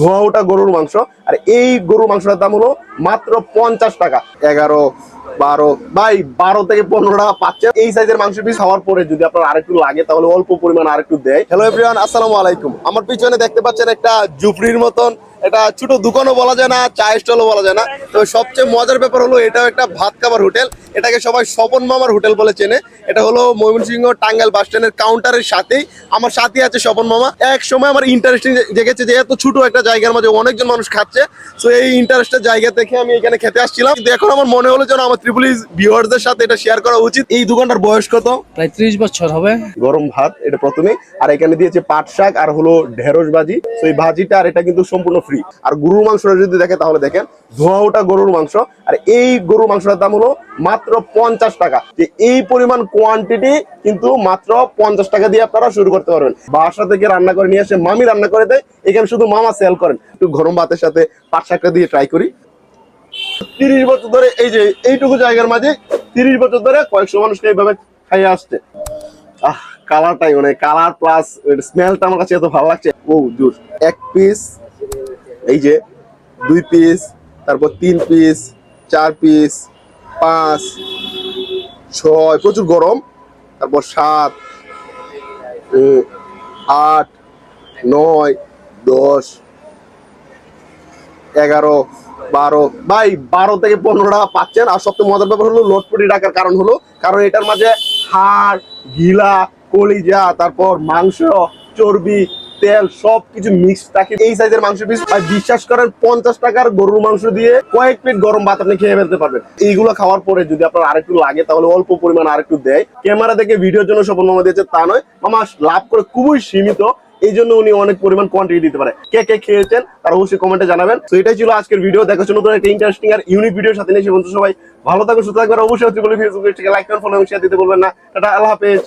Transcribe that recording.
ধোয়া ওটা গরুর মাংস। আর এই গরুর মাংসটার দাম হলো মাত্র পঞ্চাশ টাকা। এগারো, বারো, ভাই, বারো থেকে পনেরো টাকা পাচ্ছে। এই সাইজের মাংস পিস হওয়ার পরে যদি আপনার আরেকটু লাগে, তাহলে অল্প পরিমাণ আরেকটু দেয়। হ্যালো এভরিওয়ান আসসালামু আলাইকুম। আমার পিছনে দেখতে পাচ্ছেন একটা জুপড়ির মতন এটা ছোট দোকানও বলা যায় না চা স্টলও বলা যায় না। তো সবচেয়ে মজার ব্যাপার হলো এটাও একটা ভাত খাবার হোটেল। এটাকে সবাই স্বপন মামার হোটেল বলে চেনে। এটা হলো ময়মনসিংহ টাঙ্গাইল বাস স্ট্যান্ডের কাউন্টারের সাথেই। আমার সাথে আছে স্বপন মামা। এক সময় আমার ইন্টারেস্টিং দেখেছে যে এত ছোট একটা জায়গার মাঝে অনেকজন মানুষ খাচ্ছে। তো এই ইন্টারেস্টের জায়গা থেকে আমি এখানে খেতে আসছিলাম। কিন্তু এখন আমার মনে হলো যেন আমার ত্রিপুলিশ ভিউয়ারদের সাথে এটা শেয়ার করা উচিত। এই দোকানটার বয়স কত? প্রায় ত্রিশ বছর হবে। গরম ভাত এটা প্রথমে আর এখানে দিয়েছে পাট শাক আর হলো ঢেঁড়স ভাজি। তো এই ভাজিটা আর এটা কিন্তু সম্পূর্ণ ফ্রি আর গরুর মাংসটা যদি দেখে, তাহলে দেখেন ধোয়া ওটা গরুর মাংস। আর এই গরুর মাংসটার দাম হলো মাত্র পঞ্চাশ টাকা। যে এই পরিমাণ কোয়ান্টিটি কিন্তু মাত্র পঞ্চাশ টাকা দিয়ে আপনারা শুরু করতে পারবেন। বাসা থেকে রান্না করে নিয়ে এসে মামি রান্না করে দেয়। এখানে শুধু মামা সেল করেন। একটু গরম ভাতের সাথে পাট শাকটা দিয়ে ট্রাই করি। তিরিশ বছর ধরে এই যে, এইটুকু জায়গার মাঝে তিরিশ বছর ধরে কয়েকশো মানুষকে এইভাবে খাইয়ে আসছে। আহ কালারটাই মানে কালার প্লাস স্মেলটা আমার কাছে এত ভালো লাগছে। ও জুস এক পিস এই যে দুই পিস তারপর তিন পিস চার পিস পাঁচ, ছয়, প্রচুর গরম। তারপর সাত আট, নয়, দশ, এগারো, বারো। ভাই, বারো থেকে পনেরো টাকা পাচ্ছেন। আর সবচেয়ে মজার ব্যাপার হলো লোটপুটি ডাকার কারণ হলো, কারণ এটার মাঝে হাড়, গিলা, কলিজা, তারপর মাংস, চর্বি তেল সব কিছু মিক্স থাকে। এই সাইজের মাংস পিস আর বিশ্বাস করেন, পঞ্চাশ টাকার গরুর মাংস দিয়ে কয়েক প্লেট গরম ভাত আপনি খেয়ে ফেলতে পারবেন। এইগুলো খাওয়ার পরে যদি আপনার আরেকটু লাগে, তাহলে অল্প পরিমাণ আরেকটু দেয়। ক্যামেরা দেখে ভিডিওর জন্য সফল মামা দিয়েছে, তা নয়। মামা লাভ করে খুবই সীমিত। এই জন্য উনি অনেক পরিমাণ কোয়ান্টিটি দিতে পারে। কে কে খেয়েছেন, তার অবশ্যই কমেন্টে জানাবেন। তো এটাই ছিল আজকের ভিডিও দেখার জন্য একটা ইন্টারেস্টিং আর ইউনিক ভিডিওর সাথে নিয়ে এসে বন্ধু সবাই ভালো থাকুন সুস্থ থাকবেন। অবশ্যই ত্রিপলি ফেসবুক লাইক করেন ফলো শেয়ার দিতে বলবেন না। টাটা, আল্লাহ হাফেজ।